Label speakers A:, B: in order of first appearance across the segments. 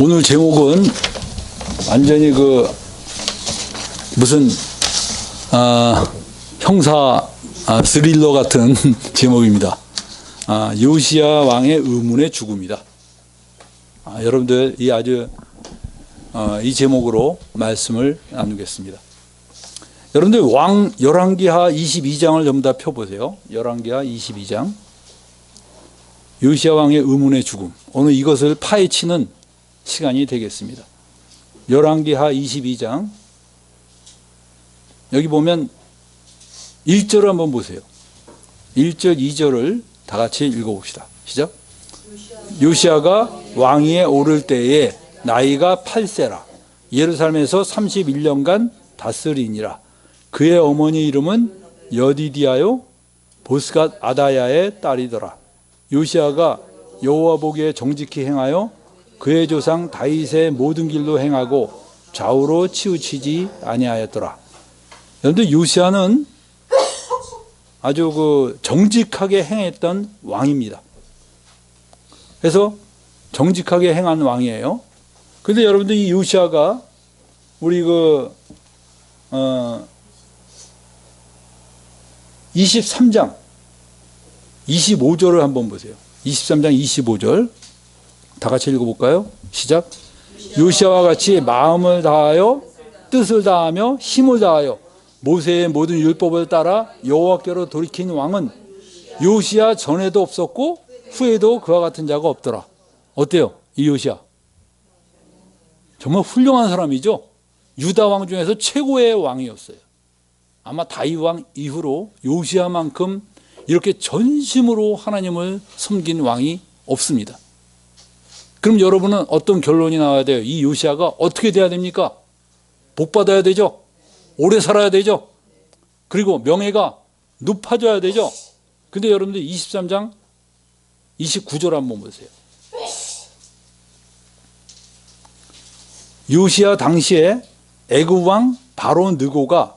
A: 오늘 제목은 완전히 그 무슨 아, 형사 아, 스릴러 같은 제목입니다. 아, 요시야 왕의 의문의 죽음이다. 아, 여러분들 이 아주 어, 이 제목으로 말씀을 나누겠습니다. 여러분들 왕 열왕기하 22장을 전부 다 펴보세요. 열왕기하 22장. 요시야 왕의 의문의 죽음. 오늘 이것을 파헤치는 시간이 되겠습니다. 열왕기하 22장. 여기 보면 1절을 한번 보세요. 1절, 2절을 다 같이 읽어봅시다. 시작. 요시아가 왕위에 오를 때에 나이가 8세라. 예루살렘에서 31년간 다스리니라. 그의 어머니 이름은 여디디아요 보스갓 아다야의 딸이더라. 요시아가 여호와 보기에 정직히 행하여 그의 조상 다윗의 모든 길로 행하고 좌우로 치우치지 아니하였더라. 여러분들 요시아는 아주 그 정직하게 행했던 왕입니다. 그래서 정직하게 행한 왕이에요. 근데 여러분들 이 요시아가 우리 그, 어, 23장, 25절을 한번 보세요. 23장 25절. 다 같이 읽어볼까요? 시작. 요시아와 같이 마음을 다하여 뜻을 다하며 힘을 다하여 모세의 모든 율법을 따라 여호와께로 돌이킨 왕은 요시아 전에도 없었고 후에도 그와 같은 자가 없더라. 어때요? 이 요시아. 정말 훌륭한 사람이죠. 유다 왕 중에서 최고의 왕이었어요. 아마 다윗 왕 이후로 요시아만큼 이렇게 전심으로 하나님을 섬긴 왕이 없습니다. 그럼 여러분은 어떤 결론이 나와야 돼요? 이 요시아가 어떻게 돼야 됩니까? 복 받아야 되죠. 오래 살아야 되죠. 그리고 명예가 높아져야 되죠. 근데 여러분들 23장 29절 한번 보세요. 요시아 당시에 애굽 왕 바로 느고가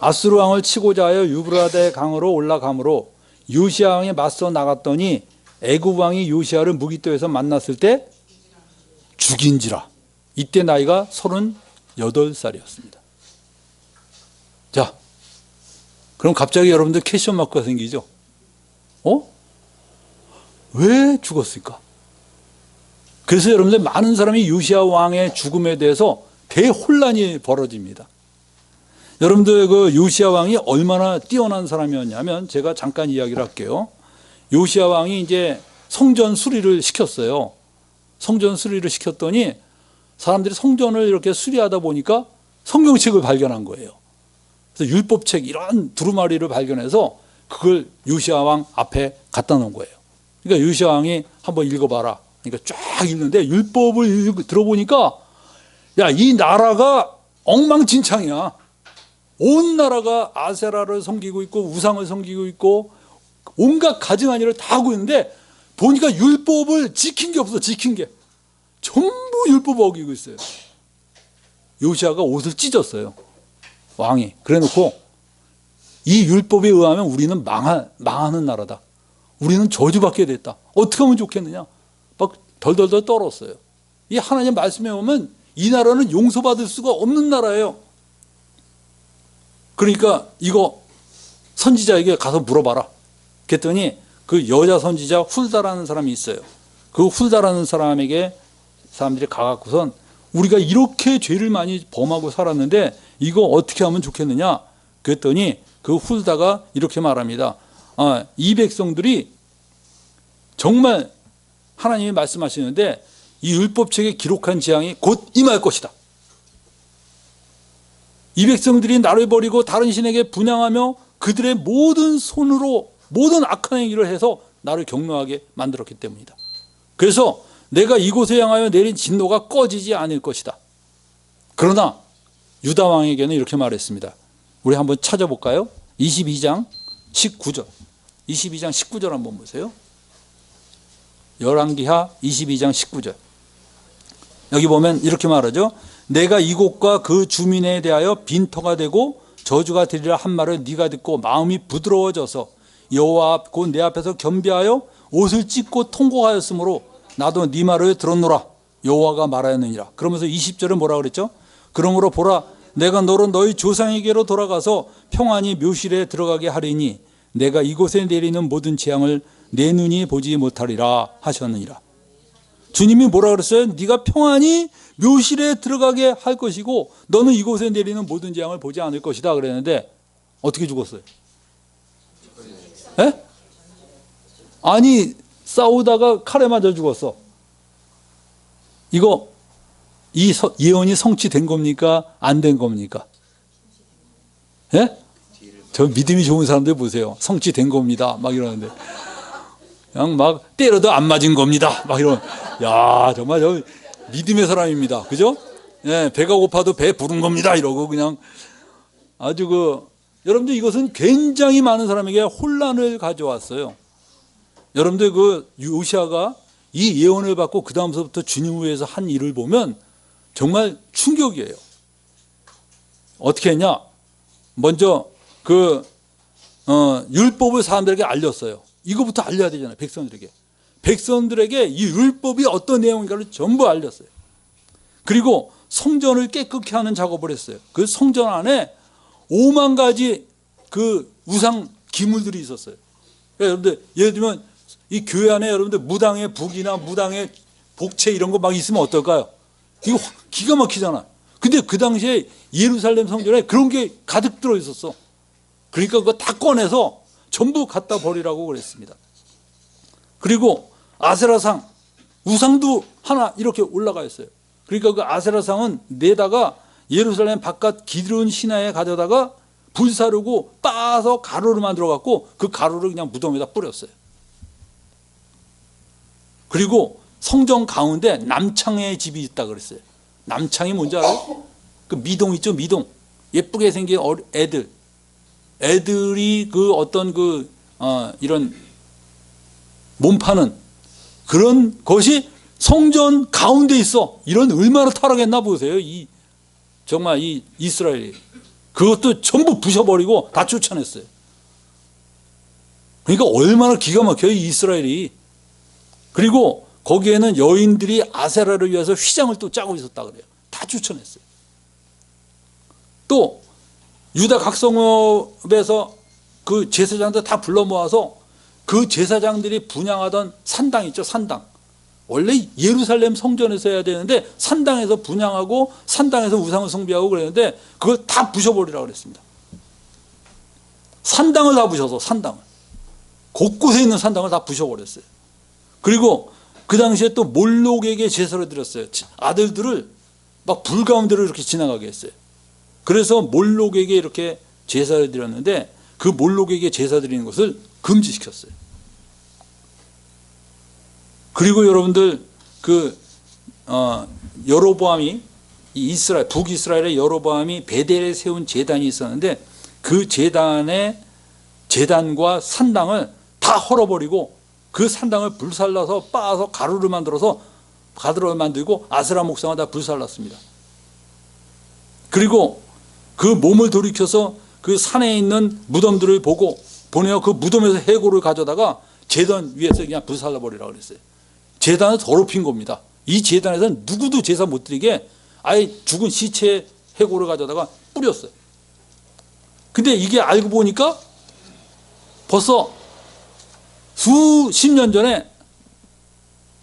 A: 아수르 왕을 치고자 하여 유브라데 강으로 올라가므로 요시아 왕이 맞서 나갔더니 애굽 왕이 요시아를 무기토에서 만났을 때 죽인지라. 이때 나이가 38살이었습니다. 자, 그럼 갑자기 여러분들 캐션 마크가 생기죠? 어? 왜 죽었을까? 그래서 여러분들 많은 사람이 요시아 왕의 죽음에 대해서 대혼란이 벌어집니다. 여러분들 그 요시아 왕이 얼마나 뛰어난 사람이었냐면 제가 잠깐 이야기를 할게요. 요시아 왕이 이제 성전 수리를 시켰어요. 성전 수리를 시켰더니 사람들이 성전을 이렇게 수리하다 보니까 성경책을 발견한 거예요. 그래서 율법책 이런 두루마리를 발견해서 그걸 요시아 왕 앞에 갖다 놓은 거예요. 그러니까 요시아 왕이 한번 읽어봐라. 그러니까 쫙 읽는데 율법을 읽- 들어보니까 야 이 나라가 엉망진창이야. 온 나라가 아세라를 섬기고 있고 우상을 섬기고 있고 온갖 가증한 일을 다 하고 있는데 보니까 율법을 지킨 게 없어 지킨 게 전부 율법 어기고 있어요. 요시아가 옷을 찢었어요. 왕이 그래놓고 이 율법에 의하면 우리는 망하, 망하는 나라다. 우리는 저주받게 됐다. 어떻게 하면 좋겠느냐? 막 덜덜덜 떨었어요. 이 하나님 말씀에 보면 이 나라는 용서받을 수가 없는 나라예요. 그러니까 이거 선지자에게 가서 물어봐라. 그랬더니 그 여자 선지자 훌다라는 사람이 있어요. 그 훌다라는 사람에게 사람들이 가갖고선 우리가 이렇게 죄를 많이 범하고 살았는데 이거 어떻게 하면 좋겠느냐? 그랬더니 그 훌다가 이렇게 말합니다. 아, 이 백성들이 정말 하나님이 말씀하시는데 이 율법책에 기록한 재앙이 곧 임할 것이다. 이 백성들이 나를 버리고 다른 신에게 분양하며 그들의 모든 손으로 모든 악한 행위를 해서 나를 경노하게 만들었기 때문이다. 그래서 내가 이곳에 향하여 내린 진노가 꺼지지 않을 것이다. 그러나 유다 왕에게는 이렇게 말했습니다. 우리 한번 찾아볼까요? 22장 19절. 22장 19절 한번 보세요. 열왕기하 22장 19절. 여기 보면 이렇게 말하죠. 내가 이곳과 그 주민에 대하여 빈터가 되고 저주가 되리라 한 말을 네가 듣고 마음이 부드러워져서 여호와 앞 곧내 앞에서 겸비하여 옷을 찢고 통곡하였으므로 나도 네 말을 들었노라 여호와가 말하였느니라 그러면서 20절에 뭐라 그랬죠 그러므로 보라 내가 너로 너희 조상에게로 돌아가서 평안히 묘실에 들어가게 하리니 내가 이곳에 내리는 모든 재앙을 내 눈이 보지 못하리라 하셨느니라 주님이 뭐라 그랬어요? 네가 평안히 묘실에 들어가게 할 것이고 너는 이곳에 내리는 모든 재앙을 보지 않을 것이다 그랬는데 어떻게 죽었어요? 에? 아니 싸우다가 칼에 맞아 죽었어. 이거 이 서- 예언이 성취된 겁니까? 안 된 겁니까? 예? 저 믿음이 좋은 사람들 보세요. 성취된 겁니다. 막 이러는데. 그냥 막 때려도 안 맞은 겁니다. 막 이런. 야, 정말 저 믿음의 사람입니다. 그죠? 예, 배가 고파도 배 부른 겁니다. 이러고 그냥 아주 그 여러분들 이것은 굉장히 많은 사람에게 혼란을 가져왔어요. 여러분들 그 요시아가 이 예언을 받고 그 다음서부터 주님을 위해서 한 일을 보면 정말 충격이에요. 어떻게 했냐? 먼저 그 어, 율법을 사람들에게 알렸어요. 이거부터 알려야 되잖아요. 백성들에게. 백성들에게 이 율법이 어떤 내용인가를 전부 알렸어요. 그리고 성전을 깨끗게 하는 작업을 했어요. 그 성전 안에 5만 가지 그 우상 기물들이 있었어요. 그러니까 여러분들 예를 들면 이 교회 안에 여러분들 무당의 북이나 무당의 복채 이런 거 막 있으면 어떨까요? 이거 확 기가 막히잖아. 근데 그 당시에 예루살렘 성전에 그런 게 가득 들어 있었어. 그러니까 그거 다 꺼내서 전부 갖다 버리라고 그랬습니다. 그리고 아세라상 우상도 하나 이렇게 올라가 있어요. 그러니까 그 아세라상은 내다가 예루살렘 바깥 기드론 시내에 가져다가 불사르고 빻아서 가루를 만들어 갖고 그 가루를 그냥 무덤에다 뿌렸어요. 그리고 성전 가운데 남창의 집이 있다 그랬어요. 남창이 뭔지 알아요? 그 미동 있죠, 미동. 예쁘게 생긴 애들. 애들이 그 어떤 그, 어, 이런 몸 파는 그런 것이 성전 가운데 있어. 이런 얼마나 타락했나 보세요. 이, 정말 이 이스라엘이. 그것도 전부 부셔버리고 다 쫓아냈어요. 그러니까 얼마나 기가 막혀요, 이 이스라엘이. 그리고 거기에는 여인들이 아세라를 위해서 휘장을 또 짜고 있었다 그래요. 다 쫓아냈어요. 또 유다 각성읍에서 그 제사장들 다 불러 모아서 그 제사장들이 분양하던 산당 있죠, 산당. 원래 예루살렘 성전에서 해야 되는데 산당에서 분양하고 산당에서 우상을 숭배하고 그랬는데 그걸 다 부셔버리라고 그랬습니다. 산당을 다 부셔서 산당을. 곳곳에 있는 산당을 다 부셔버렸어요. 그리고 그 당시에 또 몰록에게 제사를 드렸어요. 아들들을 막 불 가운데로 이렇게 지나가게 했어요. 그래서 몰록에게 이렇게 제사를 드렸는데 그 몰록에게 제사 드리는 것을 금지시켰어요. 그리고 여러분들 그 어, 여로보암이 이 이스라엘 북이스라엘의 여로보암이 베델에 세운 제단이 있었는데 그 제단의 제단과 산당을 다 헐어버리고 그 산당을 불살라서 빻아서 가루를 만들어서 가루를 만들고 아스라 목상을 다 불살랐습니다. 그리고 그 몸을 돌이켜서 그 산에 있는 무덤들을 보고 보내어 그 무덤에서 해골을 가져다가 제단 위에서 그냥 불살라 버리라 그랬어요. 제단을 더럽힌 겁니다. 이 제단에서는 누구도 제사 못 드리게 아예 죽은 시체 해골을 가져다가 뿌렸어요. 근데 이게 알고 보니까 벌써 수십 년 전에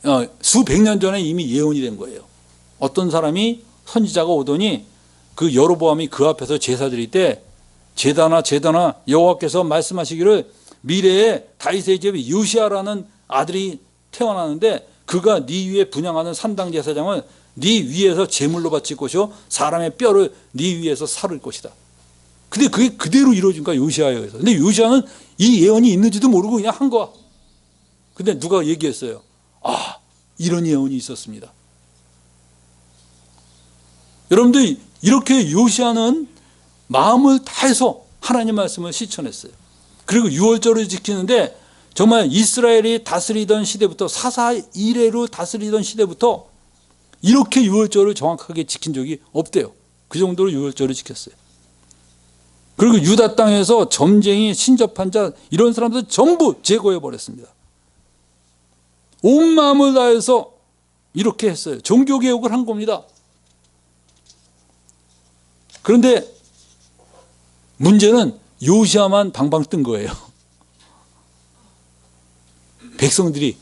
A: 어, 수백 년 전에 이미 예언이 된 거예요. 어떤 사람이 선지자가 오더니 그 여로보암이 그 앞에서 제사 드릴 때 제다나 제다나 여호와께서 말씀하시기를 미래에 다윗의 집 요시아라는 아들이 태어나는데 그가 네 위에 분양하는 산당 제사장을 네 위에서 제물로 바칠 것이요 사람의 뼈를 네 위에서 살을 것이다. 근데 그게 그대로 이루어진 거야 요시아에 의해서. 근데 요시아는 이 예언이 있는지도 모르고 그냥 한 거야. 근데 누가 얘기했어요? 아 이런 예언이 있었습니다. 여러분들 이렇게 요시아는 마음을 다해서 하나님 말씀을 실천했어요. 그리고 유월절을 지키는데 정말 이스라엘이 다스리던 시대부터 사사 이래로 다스리던 시대부터 이렇게 유월절을 정확하게 지킨 적이 없대요. 그 정도로 유월절을 지켰어요. 그리고 유다 땅에서 점쟁이, 신접한 자 이런 사람들 전부 제거해 버렸습니다. 온 마음을 다해서 이렇게 했어요. 종교 개혁을 한 겁니다. 그런데 문제는 요시아만 방방 뜬 거예요. 백성들이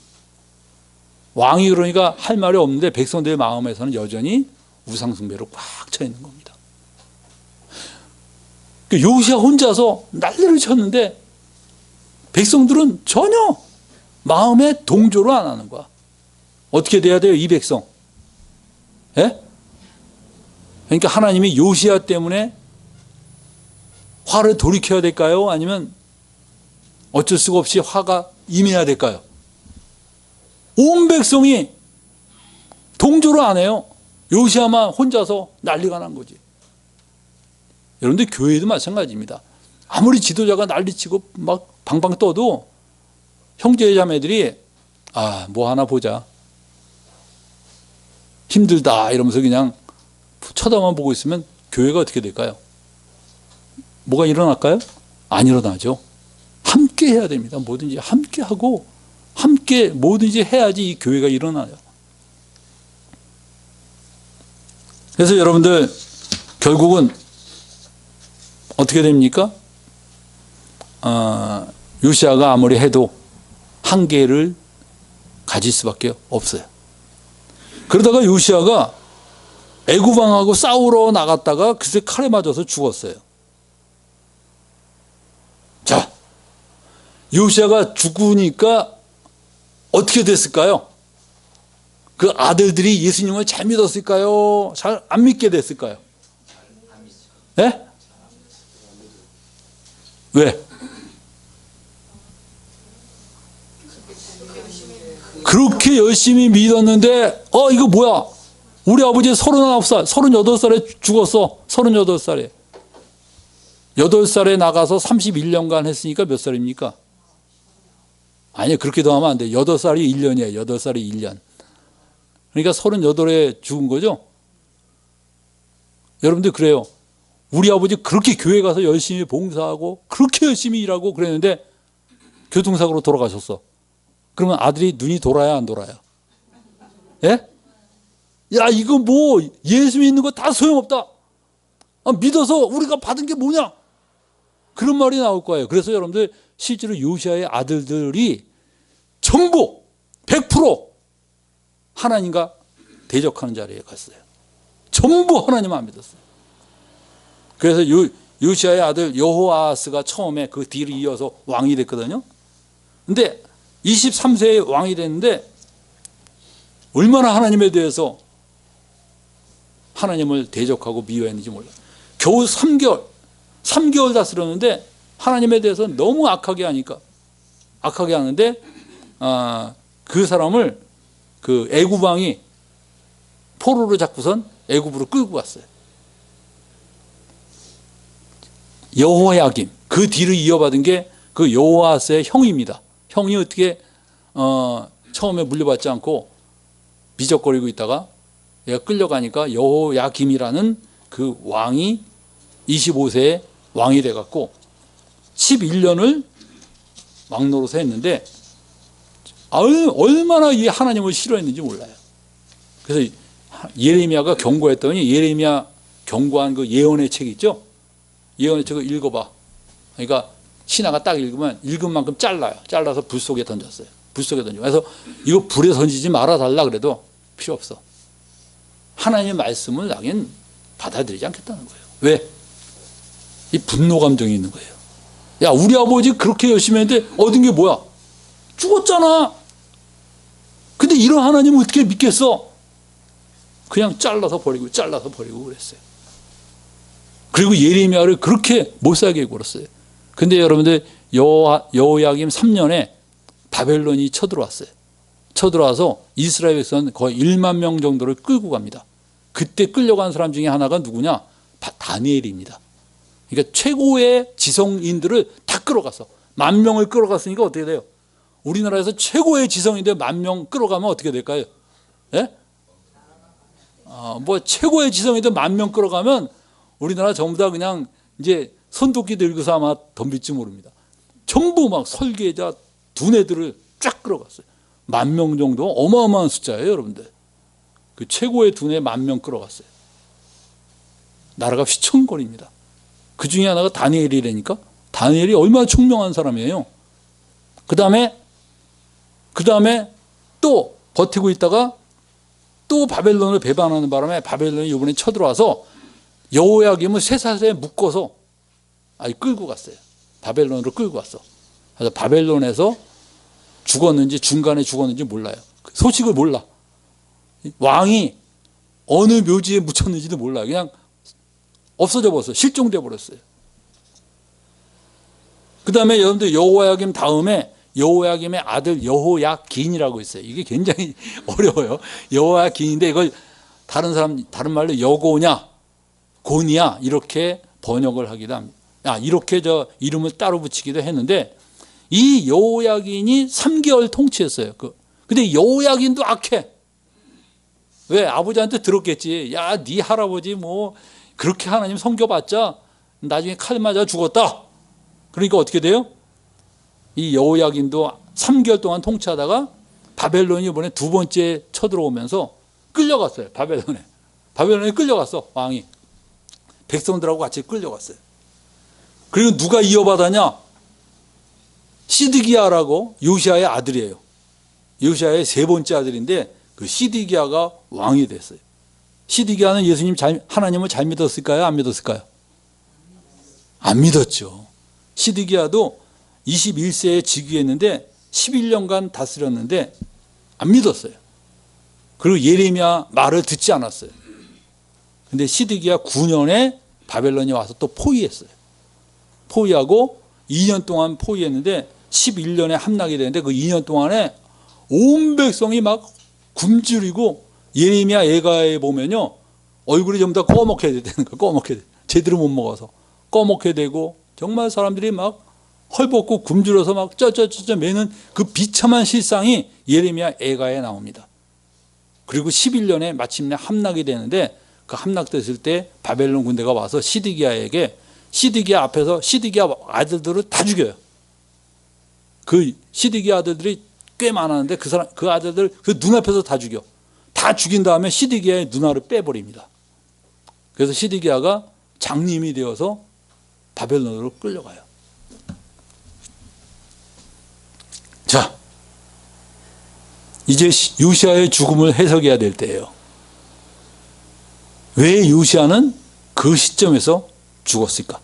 A: 왕이 그러니까 할 말이 없는데 백성들의 마음에서는 여전히 우상숭배로 꽉 차 있는 겁니다. 그 요시아 혼자서 난리를 쳤는데 백성들은 전혀 마음에 동조를 안 하는 거야. 어떻게 돼야 돼요, 이 백성? 예? 그러니까 하나님이 요시아 때문에 화를 돌이켜야 될까요? 아니면 어쩔 수가 없이 화가 임해야 될까요? 온 백성이 동조를 안 해요. 요시아만 혼자서 난리가 난 거지. 여러분들 교회도 마찬가지입니다. 아무리 지도자가 난리치고 막 방방 떠도 형제 자매들이 아 뭐 하나 보자 힘들다 이러면서 그냥 쳐다만 보고 있으면 교회가 어떻게 될까요? 뭐가 일어날까요? 안 일어나죠. 함께 해야 됩니다. 뭐든지 함께 하고 함께 뭐든지 해야지 이 교회가 일어나요. 그래서 여러분들 결국은 어떻게 됩니까? 어, 요시아가 아무리 해도 한계를 가질 수밖에 없어요. 그러다가 요시아가 애구방하고 싸우러 나갔다가 그새 칼에 맞아서 죽었어요. 자, 요시아가 죽으니까 어떻게 됐을까요? 그 아들들이 예수님을 잘 믿었을까요? 잘 안 믿게 됐을까요? 예? 왜? 그렇게 열심히 믿었는데, 어, 이거 뭐야? 우리 아버지 39살, 38살에 죽었어. 38살에. 8살에 나가서 31년간 했으니까 몇 살입니까? 아니, 그렇게 더 하면 안 돼. 8살이 1년이에요. 8살이 1년. 그러니까 38에 죽은 거죠? 여러분들 그래요. 우리 아버지 그렇게 교회 가서 열심히 봉사하고 그렇게 열심히 일하고 그랬는데 교통사고로 돌아가셨어. 그러면 아들이 눈이 돌아야 안 돌아요? 예? 야, 이거 뭐 예수 믿는 거 다 소용없다. 아, 믿어서 우리가 받은 게 뭐냐? 그런 말이 나올 거예요. 그래서 여러분들 실제로 요시아의 아들들이 전부 100% 하나님과 대적하는 자리에 갔어요. 전부 하나님 안 믿었어요. 그래서 요, 요시아의 아들 여호아스가 처음에 그 뒤를 이어서 왕이 됐거든요. 근데 23세에 왕이 됐는데 얼마나 하나님에 대해서 하나님을 대적하고 미워했는지 몰라요. 겨우 3개월, 3개월 다스렸는데 하나님에 대해서 너무 악하게 하니까 악하게 하는데 아, 그 사람을 그 애구방이 포로로 잡고선 애굽으로 끌고 갔어요. 여호야김 그 뒤를 이어받은 게 그 여호아스의 형입니다. 형이 어떻게 어, 처음에 물려받지 않고 미적거리고 있다가 얘가 끌려가니까 여호야김이라는 그 왕이 25세에 왕이 돼갖고 11년을 왕노릇을 했는데 얼마나 이 하나님을 싫어했는지 몰라요. 그래서 예레미야가 경고했더니 예레미야 경고한 그 예언의 책 있죠? 예언의 책을 읽어봐. 그러니까 신하가 딱 읽으면 읽은 만큼 잘라요. 잘라서 불 속에 던졌어요. 불 속에 던지고. 그래서 이거 불에 던지지 말아달라 그래도 필요 없어. 하나님의 말씀을 나긴 받아들이지 않겠다는 거예요. 왜? 이 분노 감정이 있는 거예요. 야, 우리 아버지 그렇게 열심히 했는데 얻은 게 뭐야? 죽었잖아. 근데 이런 하나님을 어떻게 믿겠어? 그냥 잘라서 버리고 잘라서 버리고 그랬어요. 그리고 예레미야를 그렇게 못 살게 굴었어요. 근데 여러분들 여호, 여호야김 3년에 바벨론이 쳐들어왔어요. 쳐들어와서 이스라엘 백성은 거의 1만 명 정도를 끌고 갑니다. 그때 끌려간 사람 중에 하나가 누구냐? 다니엘입니다. 그러니까 최고의 지성인들을 다 끌어갔어. 만 명을 끌어갔으니까 어떻게 돼요? 우리나라에서 최고의 지성인들 만명 끌어가면 어떻게 될까요? 예? 어, 뭐 최고의 지성인들 만명 끌어가면 우리나라 전부 다 그냥 이제 손도끼 들고서 아마 덤빌지 모릅니다. 전부 막 설계자 두뇌들을 쫙 끌어갔어요. 만 명 정도 어마어마한 숫자예요, 여러분들. 그 최고의 두뇌 만 명 끌어갔어요. 나라가 휘청거립니다. 그 중에 하나가 다니엘이라니까. 다니엘이 얼마나 총명한 사람이에요. 그 다음에 그 다음에 또 버티고 있다가 또 바벨론을 배반하는 바람에 바벨론이 이번에 쳐들어와서 여호야김을 쇠사슬에 묶어서 아니 끌고 갔어요. 바벨론으로 끌고 왔어. 그래서 바벨론에서 죽었는지 중간에 죽었는지 몰라요. 그 소식을 몰라. 왕이 어느 묘지에 묻혔는지도 몰라요. 그냥 없어져 버렸어요. 실종돼 버렸어요. 그 다음에 여러분들 여호야김 다음에 여호야김의 아들 여호야긴이라고 있어요. 이게 굉장히 어려워요. 여호야긴인데 이걸 다른 사람 다른 말로 여고냐 고니야 이렇게 번역을 하기도 합니다. 아 이렇게 저 이름을 따로 붙이기도 했는데 이 여호야긴이 3개월 통치했어요. 그 근데 여호야긴도 악해. 왜 아버지한테 들었겠지. 야, 네 할아버지 뭐 그렇게 하나님 섬겨봤자 나중에 칼 맞아 죽었다. 그러니까 어떻게 돼요? 이 여호야긴도 3개월 동안 통치하다가 바벨론이 이번에 두 번째 쳐들어오면서 끌려갔어요. 바벨론에. 바벨론에 끌려갔어. 왕이. 백성들하고 같이 끌려갔어요. 그리고 누가 이어받았냐? 시드기야라고 요시아의 아들이에요. 요시아의 세 번째 아들인데 그 시드기야가 왕이 됐어요. 시드기야는 예수님 잘, 하나님을 잘 믿었을까요? 안 믿었을까요? 안 믿었죠. 시드기야도 21세에 즉위했는데 11년간 다스렸는데 안 믿었어요. 그리고 예레미야 말을 듣지 않았어요. 근데 시드기야 9년에 바벨론이 와서 또 포위했어요. 포위하고 2년 동안 포위했는데 11년에 함락이 되는데 그 2년 동안에 온 백성이 막 굶주리고 예레미야 예가에 보면요 얼굴이 전부 다 꺼먹게 되는 거예요. 꺼먹게 돼. 제대로 못 먹어서 꺼먹게 되고 정말 사람들이 막 헐벗고 굶주려서 막 쩌쩌쩌쩌 매는 그 비참한 실상이 예레미야 예가에 나옵니다. 그리고 11년에 마침내 함락이 되는데 그 함락됐을 때 바벨론 군대가 와서 시드기야에게 시드기야 앞에서 시드기야 아들들을 다 죽여요. 그 시드기야 아들들이 꽤 많았는데 그 사람 그 아들들 그 눈앞에서 다 죽여. 다 죽인 다음에 시드기야의 누나를 빼버립니다. 그래서 시드기야가 장님이 되어서 바벨론으로 끌려가요. 자, 이제 요시아의 죽음을 해석해야 될 때예요. 왜 요시아는 그 시점에서 죽었을까?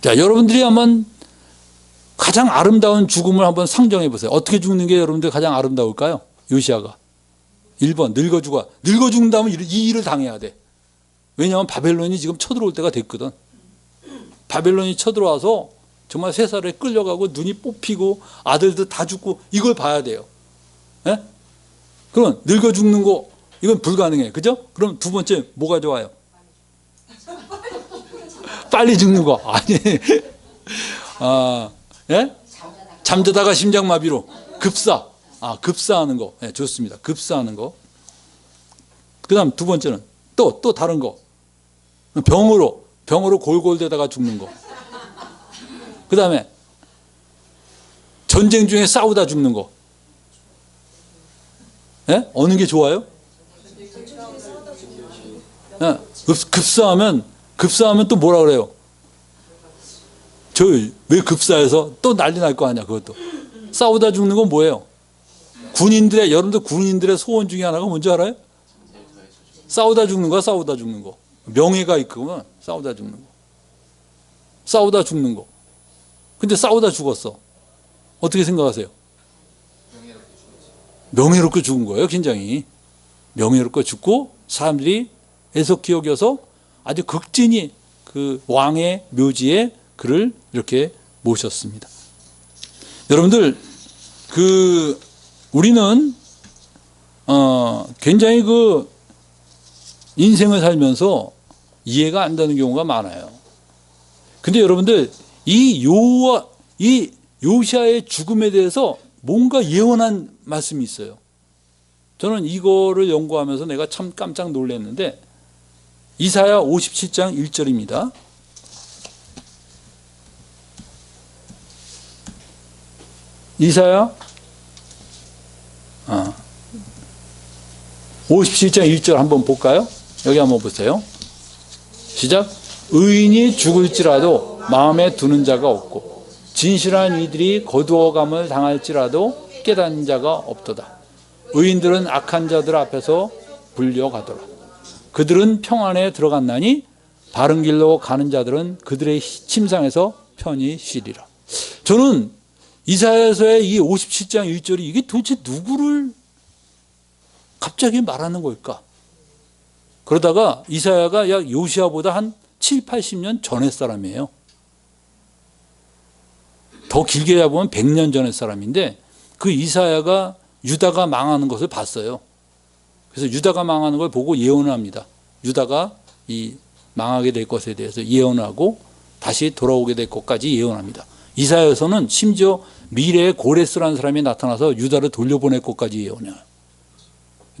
A: 자, 여러분들이 한번 가장 아름다운 죽음을 한번 상정해 보세요. 어떻게 죽는 게 여러분들 가장 아름다울까요? 요시아가. 1번, 늙어 죽어. 늙어 죽는다면 이 일을 당해야 돼. 왜냐하면 바벨론이 지금 쳐들어올 때가 됐거든. 바벨론이 쳐들어와서 정말 세 살에 끌려가고 눈이 뽑히고 아들도 다 죽고 이걸 봐야 돼요. 예? 그럼 늙어 죽는 거 이건 불가능해. 그죠? 그럼 두 번째 뭐가 좋아요? 빨리 죽는 거. 아니. 아, 예? 잠자다가 심장마비로 급사. 아, 급사하는 거. 예, 좋습니다. 급사하는 거. 그다음 두 번째는 또또 다른 거. 병으로 병으로 골골대다가 죽는 거. 그 다음에 전쟁 중에 싸우다 죽는 거. 예? 어느 게 좋아요? 예, 급, 급사하면 급사하면 또 뭐라 그래요? 저 왜 급사해서 또 난리 날 거 아니야 그것도 싸우다 죽는 건 뭐예요? 군인들의 여러분들 군인들의 소원 중에 하나가 뭔지 알아요? 싸우다 죽는 거야 싸우다 죽는 거 명예가 있구만 싸우다 죽는 거 싸우다 죽는 거 근데 싸우다 죽었어 어떻게 생각하세요? 명예롭게 죽은 거예요 굉장히 명예롭게 죽고 사람들이 애석히 여겨서 아주 극진히 그 왕의 묘지에 그를 이렇게 모셨습니다. 여러분들 그 우리는 어 굉장히 그 인생을 살면서 이해가 안 되는 경우가 많아요. 근데 여러분들 이 요와 이 요시아의 죽음에 대해서 뭔가 예언한 말씀이 있어요. 저는 이거를 연구하면서 내가 참 깜짝 놀랐는데 이사야 57장 1절입니다. 이사야 어. 57장 1절 한번 볼까요? 여기 한번 보세요. 시작. 의인이 죽을지라도 마음에 두는 자가 없고 진실한 이들이 거두어감을 당할지라도 깨닫는 자가 없도다. 의인들은 악한 자들 앞에서 불려가더라. 그들은 평안에 들어갔나니 바른 길로 가는 자들은 그들의 침상에서 편히 쉬리라. 저는 이사야서의 이 57장 1절이 이게 도대체 누구를 갑자기 말하는 걸까? 그러다가 이사야가 약 요시아보다 한 7, 80년 전의 사람이에요. 더 길게 잡으면 100년 전의 사람인데 그 이사야가 유다가 망하는 것을 봤어요. 그래서 유다가 망하는 걸 보고 예언을 합니다. 유다가 이 망하게 될 것에 대해서 예언하고 다시 돌아오게 될 것까지 예언합니다. 이사야서는 심지어 미래에 고레스라는 사람이 나타나서 유다를 돌려보낼 것까지 예언해요.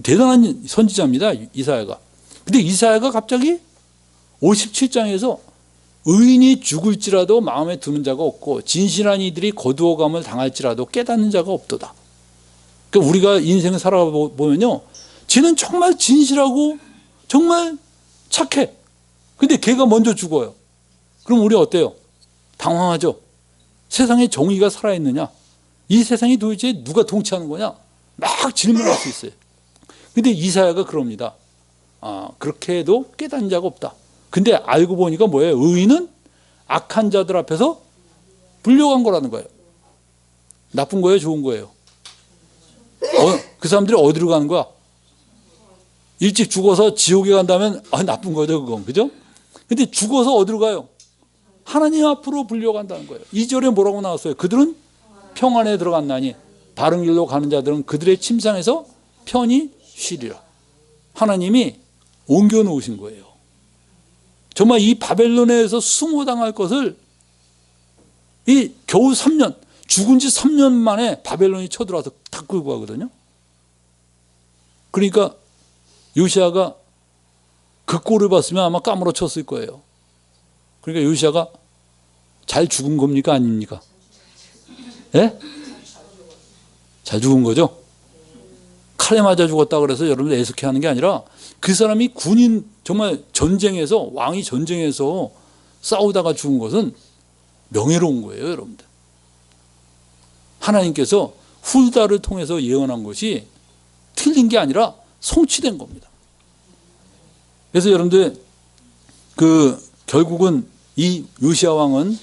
A: 대단한 선지자입니다. 이사야가. 근데 이사야가 갑자기 57장에서 의인이 죽을지라도 마음에 두는 자가 없고 진실한 이들이 거두어감을 당할지라도 깨닫는 자가 없도다. 그러니까 우리가 인생을 살아보면요. 쟤는 정말 진실하고 정말 착해. 근데 걔가 먼저 죽어요. 그럼 우리 어때요? 당황하죠. 세상에 정의가 살아있느냐? 이 세상이 도대체 누가 통치하는 거냐? 막 질문할 수 있어요. 근데 이사야가 그럽니다. 아, 그렇게 해도 깨닫는 자가 없다. 근데 알고 보니까 뭐예요? 의인은 악한 자들 앞에서 불려간 거라는 거예요. 나쁜 거예요? 좋은 거예요? 어, 그 사람들이 어디로 가는 거야? 일찍 죽어서 지옥에 간다면 아, 나쁜 거죠, 그건. 그죠? 근데 죽어서 어디로 가요? 하나님 앞으로 불려간다는 거예요. 2절에 뭐라고 나왔어요? 그들은 평안에 들어갔나니 바른 길로 가는 자들은 그들의 침상에서 편히 쉬리라. 하나님이 옮겨 놓으신 거예요. 정말 이 바벨론에서 수모당할 것을 이 겨우 3년, 죽은 지 3년 만에 바벨론이 쳐들어와서 다 끌고 가거든요. 그러니까 요시아가 그 꼴을 봤으면 아마 까무러쳤을 거예요. 그러니까 요시아가 잘 죽은 겁니까 아닙니까? 예? 잘 죽은 거죠? 칼에 맞아 죽었다 그래서 여러분들 애석해 하는 게 아니라 그 사람이 군인 정말 전쟁에서 왕이 전쟁에서 싸우다가 죽은 것은 명예로운 거예요, 여러분들. 하나님께서 훌다를 통해서 예언한 것이 틀린 게 아니라 성취된 겁니다. 그래서 여러분들 그 결국은 이 요시아 왕은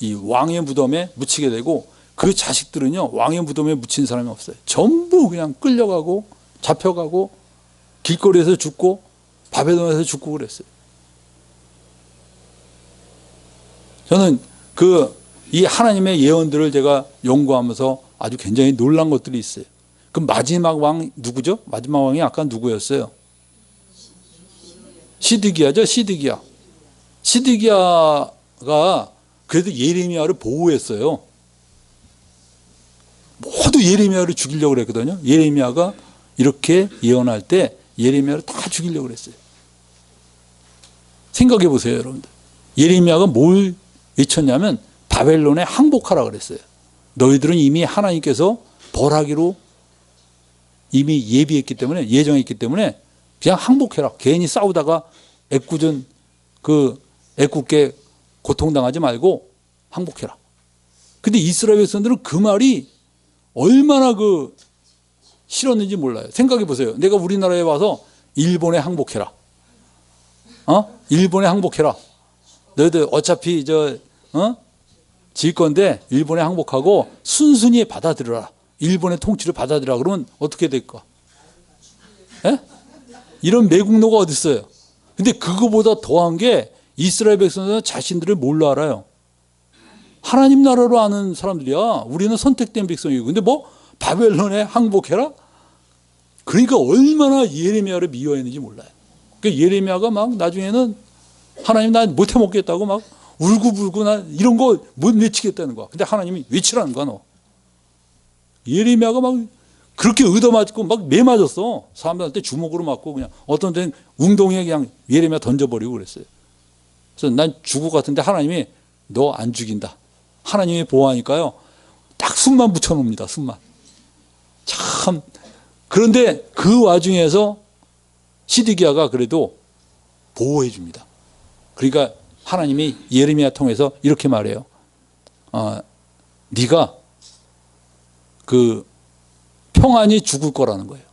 A: 이 왕의 무덤에 묻히게 되고 그 자식들은요 왕의 무덤에 묻힌 사람이 없어요. 전부 그냥 끌려가고 잡혀가고 길거리에서 죽고 바벨론에서 죽고 그랬어요. 저는 그 이 하나님의 예언들을 제가 연구하면서 아주 굉장히 놀란 것들이 있어요. 그 마지막 왕 누구죠? 마지막 왕이 아까 누구였어요? 시드기야죠, 시드기야. 시드기야가 그래도 예레미야를 보호했어요. 모두 예레미야를 죽이려고 그랬거든요. 예레미야가 이렇게 예언할 때 예레미야를 다 죽이려고 그랬어요. 생각해 보세요, 여러분들. 예레미야가 뭘 외쳤냐면 바벨론에 항복하라 그랬어요. 너희들은 이미 하나님께서 벌하기로 이미 예비했기 때문에 예정했기 때문에 그냥 항복해라. 괜히 싸우다가 애꿎은 그 애꿎게 고통당하지 말고 항복해라. 근데 이스라엘 백성들은 그 말이 얼마나 그 싫었는지 몰라요. 생각해 보세요. 내가 우리나라에 와서 일본에 항복해라. 어? 일본에 항복해라. 너희들 어차피 저 어? 질 건데 일본에 항복하고 순순히 받아들여라. 일본의 통치를 받아들여라. 그러면 어떻게 될까? 에? 이런 매국노가 어디 있어요? 근데 그거보다 더한 게 이스라엘 백성들은 자신들을 뭘로 알아요? 하나님 나라로 아는 사람들이야. 우리는 선택된 백성이고. 근데 뭐 바벨론에 항복해라? 그러니까 얼마나 예레미야를 미워했는지 몰라요. 그 예레미야가 막 나중에는 하나님 나 못해 먹겠다고 막 울고불고 나 이런 거 못 외치겠다는 거야. 근데 하나님이 외치라는 거야 너. 예레미야가 막 그렇게 얻어맞고 막 매 맞았어. 사람들한테 주먹으로 맞고 그냥 어떤 데는 웅덩이에 그냥 예레미야 던져버리고 그랬어요. 그래서 난 죽을 것 같은데 하나님이 너 안 죽인다. 하나님이 보호하니까요. 딱 숨만 붙여놓습니다. 숨만. 참 그런데 그 와중에서 시드기야가 그래도 보호해 줍니다. 그러니까 하나님이 예레미야 통해서 이렇게 말해요. 어, 네가 그 평안히 죽을 거라는 거예요.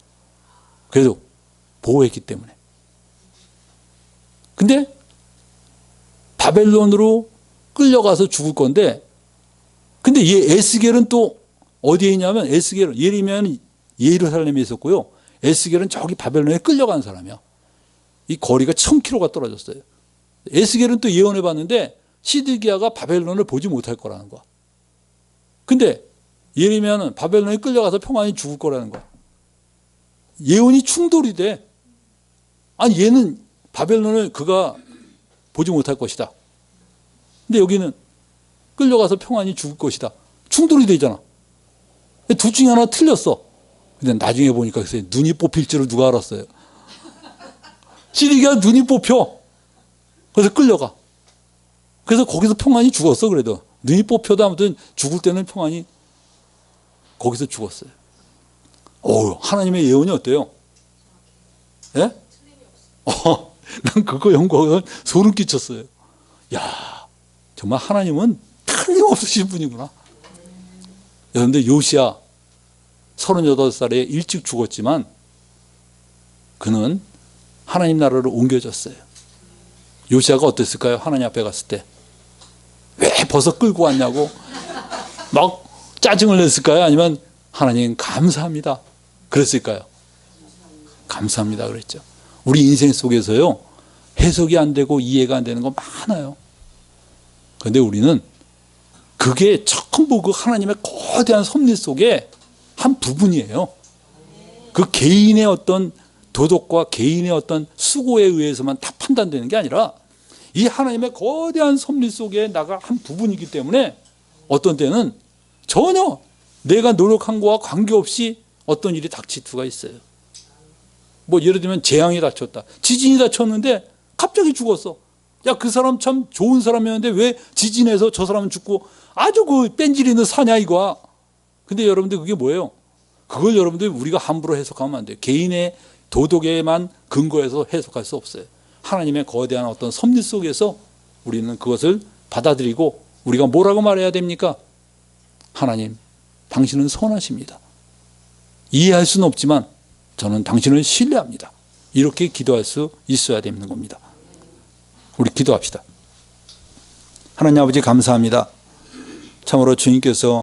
A: 그래도 보호했기 때문에. 근데 바벨론으로 끌려가서 죽을 건데 근데 얘 에스겔은 또 어디에 있냐면 에스겔은 예레미야는 예루살렘에 있었고요. 에스겔은 저기 바벨론에 끌려간 사람이야. 이 거리가 1000km가 떨어졌어요. 에스겔은 또 예언해 봤는데 시드기야가 바벨론을 보지 못할 거라는 거야. 근데 예레미야는 바벨론에 끌려가서 평안히 죽을 거라는 거야. 예언이 충돌이 돼. 아니 얘는 바벨론을 그가 보지 못할 것이다. 근데 여기는 끌려가서 평안히 죽을 것이다. 충돌이 되잖아. 둘 중에 하나 틀렸어. 근데 나중에 보니까 글쎄 눈이 뽑힐 줄을 누가 알았어요. 시리가 눈이 뽑혀. 그래서 끌려가. 그래서 거기서 평안히 죽었어, 그래도. 눈이 뽑혀도 아무튼 죽을 때는 평안히 거기서 죽었어요. 오, 하나님의 예언이 어때요? 예? 어, 난 그거 연구하고 소름 끼쳤어요. 야, 정말 하나님은 틀림없으신 분이구나. 그런데 요시야 38살에 일찍 죽었지만 그는 하나님 나라로 옮겨졌어요. 요시야가 어땠을까요? 하나님 앞에 갔을 때. 왜 벌써 끌고 왔냐고 막 짜증을 냈을까요? 아니면 하나님 감사합니다. 그랬을까요? 감사합니다. 그랬죠. 우리 인생 속에서요, 해석이 안 되고 이해가 안 되는 거 많아요. 그런데 우리는 그게 전부 그 하나님의 거대한 섭리 속에 한 부분이에요. 그 개인의 어떤 도덕과 개인의 어떤 수고에 의해서만 다 판단되는 게 아니라 이 하나님의 거대한 섭리 속에 나가 한 부분이기 때문에 어떤 때는 전혀 내가 노력한 거와 관계없이 어떤 일이 닥칠 수가 있어요. 뭐 예를 들면 재앙이 닥쳤다. 지진이 닥쳤는데 갑자기 죽었어. 야, 그 사람 참 좋은 사람이었는데 왜 지진해서 저 사람은 죽고 아주 그 뺀질이는 사냐 이거야. 근데 여러분들 그게 뭐예요? 그걸 여러분들 우리가 함부로 해석하면 안 돼요. 개인의 도덕에만 근거해서 해석할 수 없어요. 하나님의 거대한 어떤 섭리 속에서 우리는 그것을 받아들이고 우리가 뭐라고 말해야 됩니까? 하나님, 당신은 선하십니다. 이해할 수는 없지만 저는 당신을 신뢰합니다. 이렇게 기도할 수 있어야 되는 겁니다. 우리 기도합시다. 하나님 아버지 감사합니다. 참으로 주님께서